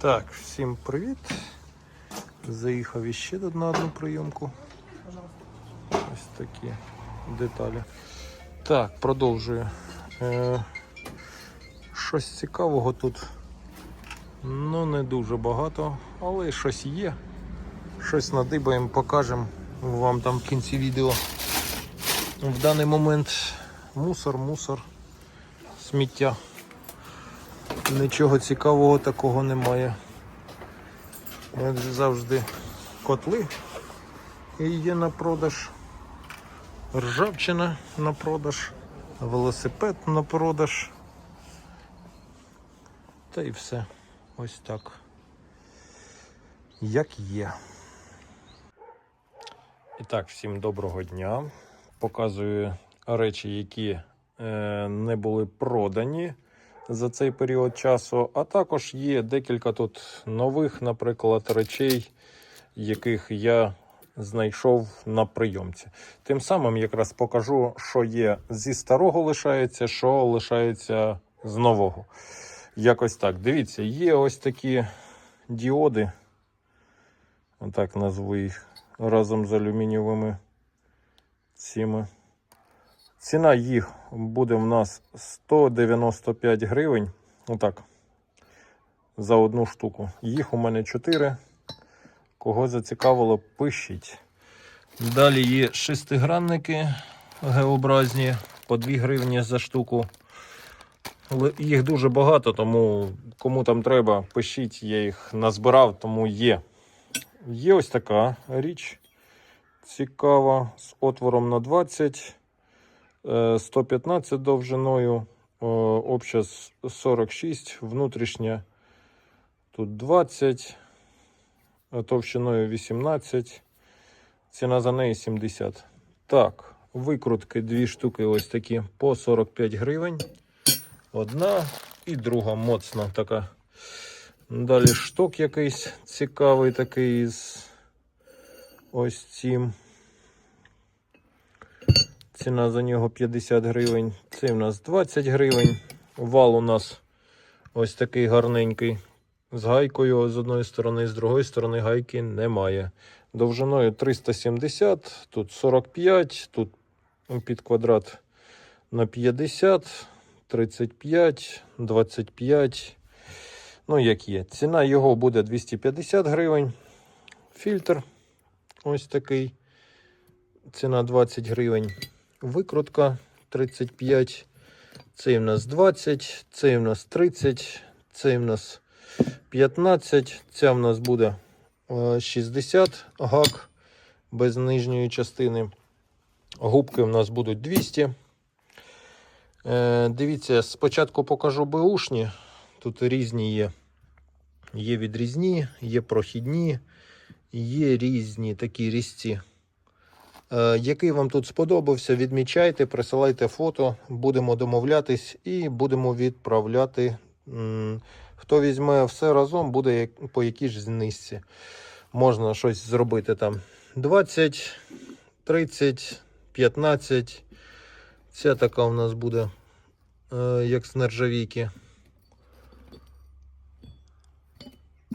Так, всім привіт. Заїхав іще на одну прийомку. Ось такі деталі. Так, продовжую. Е, щось цікавого тут. Ну, не дуже багато, але щось є. Щось надибаємо, покажемо вам там в кінці відео. В даний момент мусор, мусор, сміття. Нічого цікавого такого немає. Як завжди котли є на продаж, ржавчина на продаж, велосипед на продаж. Та і все. Ось так. Як є. І так, всім доброго дня. Показую речі, які е, не були продані за цей період часу. А також є декілька тут нових, наприклад, речей, яких я знайшов на прийомці. Тим самим якраз покажу, що є зі старого лишається, що лишається з нового. Якось так. Дивіться, є ось такі діоди. Отак назву їх разом з алюмінієвими цими. Ціна їх буде в нас 195 гривень. Отак. За одну штуку. Їх у мене 4. Кого зацікавило, пишіть. Далі є шестигранники геобразні по 2 гривні за штуку. Їх дуже багато, тому кому там треба, пишіть, я їх назбирав, тому є. Є ось така річ цікава з отвором на 20. Е, 115 довжиною, е, обща 46, внутрішня тут 20, е, товщиною 18, ціна за неї 70. Так, викрутки дві штуки ось такі по 45 гривень. Одна і друга моцна така. Далі шток якийсь цікавий такий з ось цим. Ціна за нього 50 гривень. Це в нас 20 гривень. Вал у нас ось такий гарненький. З гайкою з одної сторони, з другої сторони гайки немає. Довжиною 370, тут 45, тут під квадрат на 50, 35, 25. Ну, як є. Ціна його буде 250 гривень. Фільтр ось такий. Ціна 20 гривень. Викрутка 35. Цей в нас 20, цей в нас 30, цей в нас 15. Ця в нас буде е, 60 гак без нижньої частини. Губки в нас будуть 200. Е, Дивіться, спочатку покажу беушні. Тут різні є. Є відрізні, є прохідні, є різні такі різці. Е, Який вам тут сподобався, відмічайте, присилайте фото, будемо домовлятись і будемо відправляти. Хто візьме все разом, буде по якійсь знижці. Можна щось зробити там 20, 30, 15. Ця така у нас буде, е, як з нержавійки.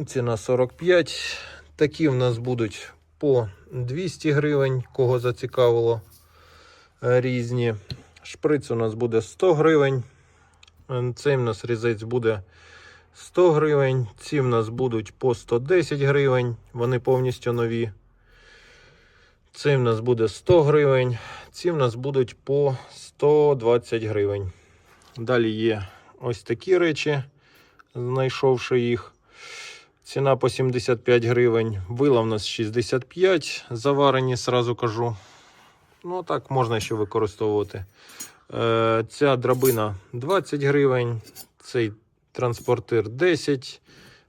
Ціна 45. Такі в нас будуть по 200 гривень, кого зацікавило е, різні. Шприц у нас буде 100 гривень. Е, Цей в нас різець буде 100 гривень. Ці в нас будуть по 110 гривень. Вони повністю нові. Цей в нас буде 100 гривень. Ці в нас будуть по 120 гривень. Далі є ось такі речі, знайшовши їх. Ціна по 75 гривень. Вила в нас 65 заварені, сразу кажу. Ну, так можна ще використовувати. Е, ця драбина 20 гривень, цей транспортир 10.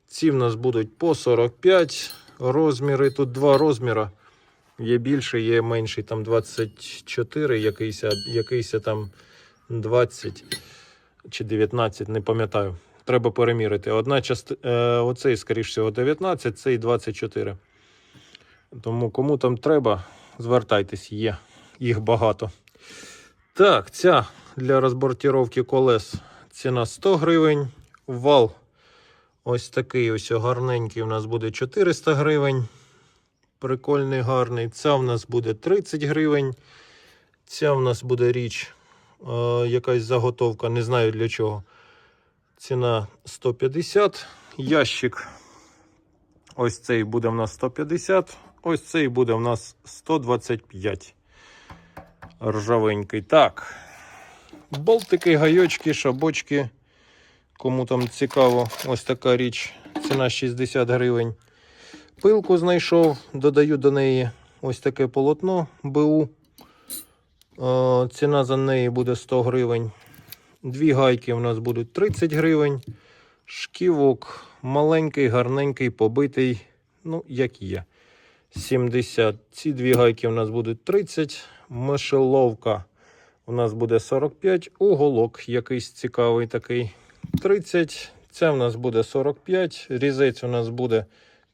Ці в нас будуть по 45 розміри. Тут два розміри. Є більший, є менший, там 24, якийсь, якийсь там 20 чи 19, не пам'ятаю. Треба перемірити. Одна частина, е, оцей, скоріш всього, 19, цей 24. Тому кому там треба, звертайтесь, є. Їх багато. Так, ця для розбортировки колес ціна 100 гривень. Вал Ось такий ось гарненький у нас буде 400 гривень. Прикольний, гарний. Ця в нас буде 30 гривень. Ця в нас буде річ, е, якась заготовка, не знаю для чого. Ціна 150. Ящик. Ось цей буде в нас 150. Ось цей буде в нас 125. Ржавенький. Так. Болтики, гайочки, шабочки. Кому там цікаво, ось така річ. Ціна 60 гривень. Пилку знайшов, додаю до неї ось таке полотно БУ. Е, Ціна за неї буде 100 гривень. Дві гайки у нас будуть 30 гривень. Шківок маленький, гарненький, побитий. Ну, як є. 70. Ці дві гайки у нас будуть 30. Мишеловка у нас буде 45. Уголок якийсь цікавий такий. 30. Ця у нас буде 45. Різець у нас буде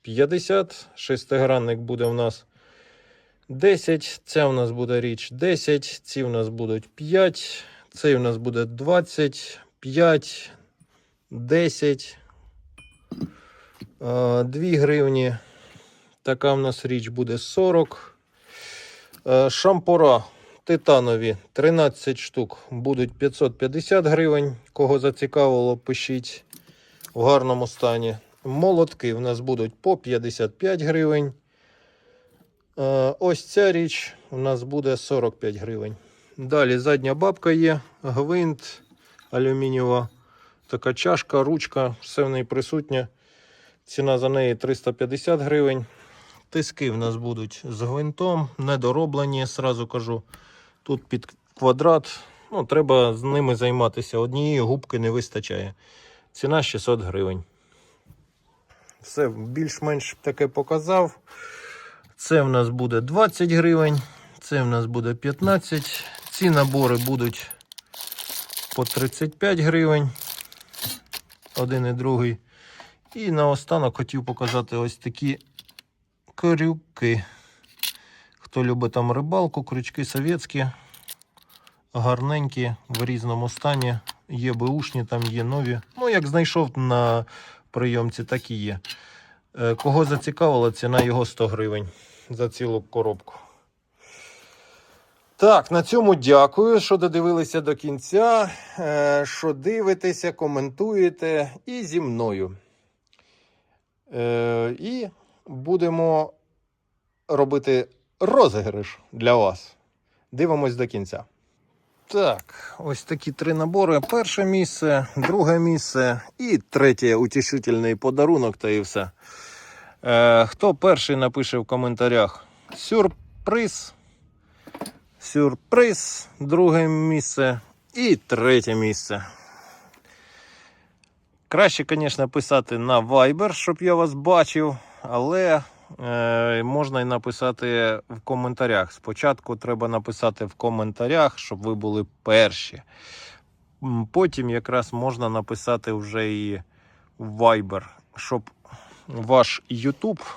50. Шестигранник буде у нас 10. Ця у нас буде річ 10. Ці у нас будуть 5. Цей у нас буде 20. 5. 10. 2 гривні. Така у нас річ буде 40. Е, Шампура титанові 13 штук будуть 550 гривень. Кого зацікавило, пишіть в гарному стані. Молотки в нас будуть по 55 гривень. Е, Ось ця річ у нас буде 45 гривень. Далі задня бабка є, гвинт алюмінієва, така чашка, ручка, все в неї присутнє. Ціна за неї 350 гривень. Тиски в нас будуть з гвинтом, недороблені, сразу кажу. Тут під квадрат. Ну, треба з ними займатися. Однієї губки не вистачає. Ціна 600 гривень. Все більш-менш таке показав. Це в нас буде 20 гривень, це в нас буде 15. Ці набори будуть по 35 гривень. Один і другий. І наостанок хотів показати ось такі крюки. Хто любить там рибалку, крючки совєтські, гарненькі, в різному стані. Є беушні, там є нові. Ну, як знайшов на прийомці, так і є. Е, Кого зацікавила, ціна його 100 гривень за цілу коробку. Так, на цьому дякую, що додивилися до кінця, е, що дивитеся, коментуєте і зі мною. Е, І будемо робити розіграш для вас. Дивимось до кінця. Так, ось такі три набори. Перше місце, друге місце і третє утішительний подарунок та і все. Е, хто перший напише в коментарях сюрприз, сюрприз, друге місце і третє місце. Краще, звісно, писати на Viber, щоб я вас бачив, але е, можна і написати в коментарях. Спочатку треба написати в коментарях, щоб ви були перші. Потім якраз можна написати вже і Viber, щоб ваш YouTube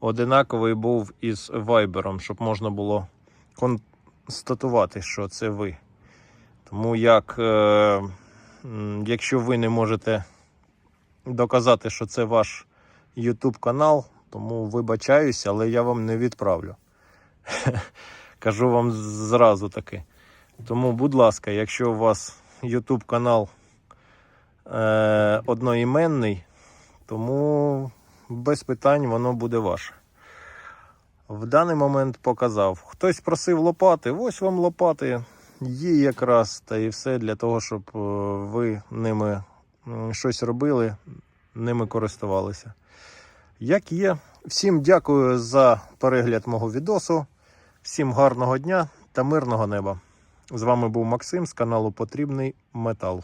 одинаковий був із Viber, щоб можна було констатувати, що це ви. Тому як, е, якщо ви не можете доказати, що це ваш YouTube канал, тому вибачаюся, але я вам не відправлю. Кажу вам зразу таки. Тому, будь ласка, якщо у вас YouTube канал е, одноіменний, тому без питань воно буде ваше. В даний момент показав. Хтось просив лопати, ось вам лопати. Є якраз та і все для того, щоб е, ви ними щось робили, ними користувалися. Як є, всім дякую за перегляд мого відосу. Всім гарного дня та мирного неба. З вами був Максим з каналу Потрібний Метал.